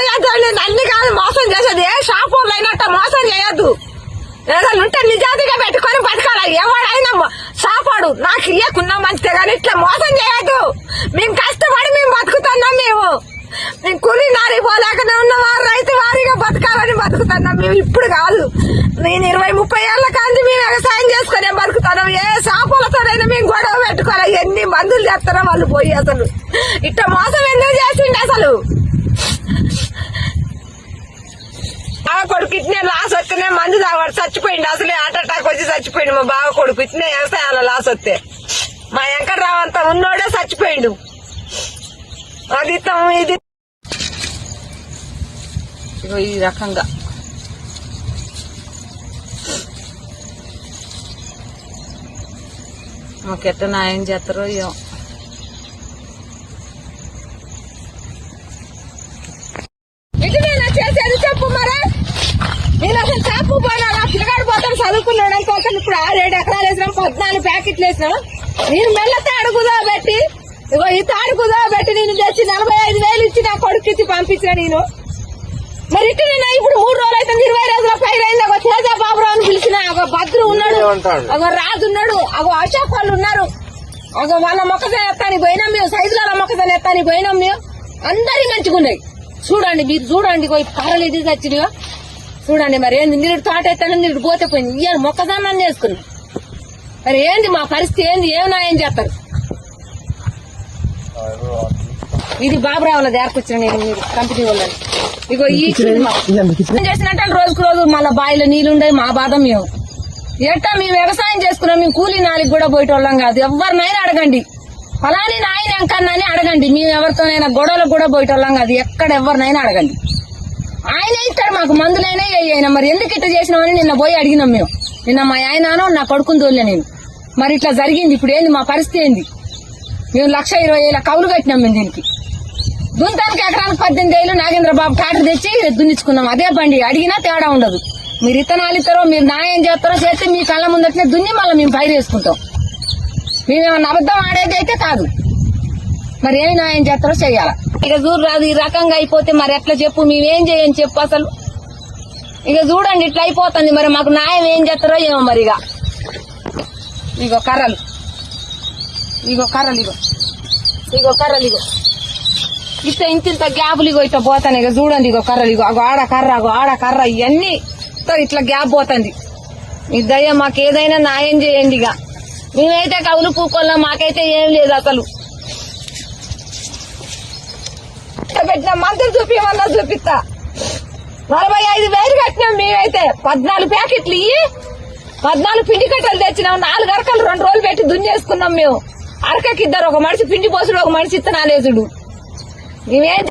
మోసం నేను అన్ని కాదు మోసం చేసేది. ఏ షాప్ అయినట్ట మోసం చేయొద్దు. ఏదైనా ఉంటే నిజాతిగా పెట్టుకొని బతకాల. ఎవడైనా మొ- సాపాడు. నాకు ఇయ్యకున్నా మంచిదే కానీ ఇట్లా మోసం చేయొద్దు. మేము కష్టపడి మేము బతుకుతున్నాం మేము. మేము కూలి నారిపోలేకనే ఉన్నవారు రైతు వారిగా బతకాలని బతుకుతున్నాం మేము. ఇప్పుడు కాదు. నేను ఇరవై ముప్పై ఏళ్ళ కాంతి మేము వ్యవసాయం చేసుకునే బతుకుతున్నాం? ఏ సాపులతోనైనా మేము గొడవ పెట్టుకోవాలి. ఎన్ని మందులు చేస్తారో వాళ్ళు పోయి అసలు. ఇట్లా మోసం ఎందుకు చేసిండే అసలు? బావ కొడుకు ఇట్నే లాస్ వస్తేనే మందు తాగాడు చచ్చిపోయిండు. అసలే హార్ట్ అటాక్ వచ్చి చచ్చిపోయిండు మా బావ కొడుకు. ఇట్నే వ్యవసాయంలో లాస్ వస్తే. మా వెంకట్రావు అంత ఉన్నోడే చచ్చిపోయిండు. అది ఇది. ఈ రకంగా. మాకెట్ట ఎట్ట న్యాయం చేస్తారో ఏమో ఇటు నేను చేసేది చెప్పు మరి నేను నా పిల్లగాడు పోతాను చదువుకున్నాడు అనుకోతాను ఇప్పుడు ఆరేడు ఎకరాలు వేసినాం పద్నాలుగు ప్యాకెట్లు వేసినాం. నేను మెల్ల తాడు కుదా పెట్టి ఇగో ఈ తాడు కుదా పెట్టి నేను తెచ్చి నలభై ఐదు వేలు ఇచ్చి నా కొడుకు ఇచ్చి పంపించిన నేను. మరి ఇటు నేను ఇప్పుడు మూడు రోజులు అయితే ఇరవై రోజుల పైన అయింది ఒక తేజ బాబురావు అని పిలిచిన ఒక భద్రు ఉన్నాడు. ఒక రాజు ఉన్నాడు. ఒక అశోక్ వాళ్ళు ఉన్నారు. ఒక వాళ్ళ మొక్కజొన్న ఎత్తాని పోయినాం మేము సైజుల మొక్కజొన్న ఎత్తాని పోయినాం మేము. అందరి మంచిగా ఉన్నాయి చూడండి మీరు చూడండి పోయి కర్రలు ఇది తెచ్చినవా చూడండి మరి ఏంది నీరు తోట ఎత్తాను నీరు పోతే పోయింది. ఇయ్యాలి మొక్కజొన్న చేసుకున్నాం. మరి ఏంది మా పరిస్థితి ఏంది? ఏం నాయం చేస్తారు? ఇది బాబురావుల దేరకొచ్చిన నేను మీరు కంపెనీ వాళ్ళని. ఇగో ఈ ఏం చేసినట్టే రోజుకు రోజు మళ్ళీ బావిలో నీళ్ళు ఉండే మా బాధ మేము. ఎట్టా మేము వ్యవసాయం చేసుకున్నాం మేము కూలీ నాలికి కూడా పోయేటోళ్ళం కాదు. ఎవరినైనా అడగండి. ఫలాని నాయన ఎంకన్నా అని అడగండి. మేము ఎవరితోనైనా గొడవలకు కూడా పోయేటోళ్ళం కాదు. ఎక్కడ ఎవరినైనా అడగండి. ఆయన ఇస్తాడు మాకు మందులైనా ఆయన మరి ఎందుకు ఇట్లా చేసినామని నిన్న పోయి అడిగినాం మేము. నిన్న మా ఆయనను నా కొడుకుని తోలే నేను. మరి ఇట్లా జరిగింది ఇప్పుడు ఏంది మా పరిస్థితి ఏంది? మేము లక్ష ఇరవై వేల కౌలు కట్టినాం మేము దీనికి. దుంతానికి ఎకరానికి పద్దెనిమిది వేలు నాగేంద్ర బాబు కాటర్ తెచ్చి దున్నించుకున్నాం అదే బండి అడిగినా తేడా ఉండదు. మీరు ఇత్తనాలు ఇస్తారో మీరు న్యాయం చేస్తారో చేస్తే మీ కళ్ళ ముందట్నే దున్ని మళ్ళీ మేము పైరు వేసుకుంటాం. మేమేమన్నా అబద్ధం ఆడేది అయితే కాదు. మరి ఏమి న్యాయం చేస్తారో చెయ్యాల. ఇక చూడు రాదు ఈ రకంగా అయిపోతే మరి ఎట్లా చెప్పు? మేమేం చేయని చెప్పు అసలు? ఇక చూడండి ఇట్లా అయిపోతుంది మరి. మాకు న్యాయం ఏం చేస్తారో ఏమో మరి ఇక. ఇగో కర్రలు. ఇగో కర్రలు ఇగో. ఇగో కర్రలు ఇగో. ఇట్లా ఇంత ఇంత గ్యాపులు ఇగో ఇట్లా పోతాను. ఇక చూడండి ఇగో కర్రలు ఇగో. అగో ఆడ కర్ర అగో ఆడ కర్ర ఇవన్నీ ఇట్లా గ్యాప్ పోతుంది. మీ దయ్య మాకు ఏదైనా న్యాయం చేయండి ఇక. మేమైతే కవులు పూకోళ్ళం మాకైతే ఏం లేదు అసలు. పెట్టిన మందులు చూపించమన్నా చూపిస్తా. నలభై ఐదు వేలు కట్టినాం మేమైతే. పద్నాలుగు ప్యాకెట్లు ఇయ్యి పద్నాలుగు పిండి కట్టలు తెచ్చినాం నాలుగు అరకలు రెండు రోజులు పెట్టి దున్నేసుకున్నాం మేము. అరకకి ఇద్దరు ఒక మనిషి పిండి పోసుడు ఒక మనిషి ఇత్తనాలేసుడు. మేమేం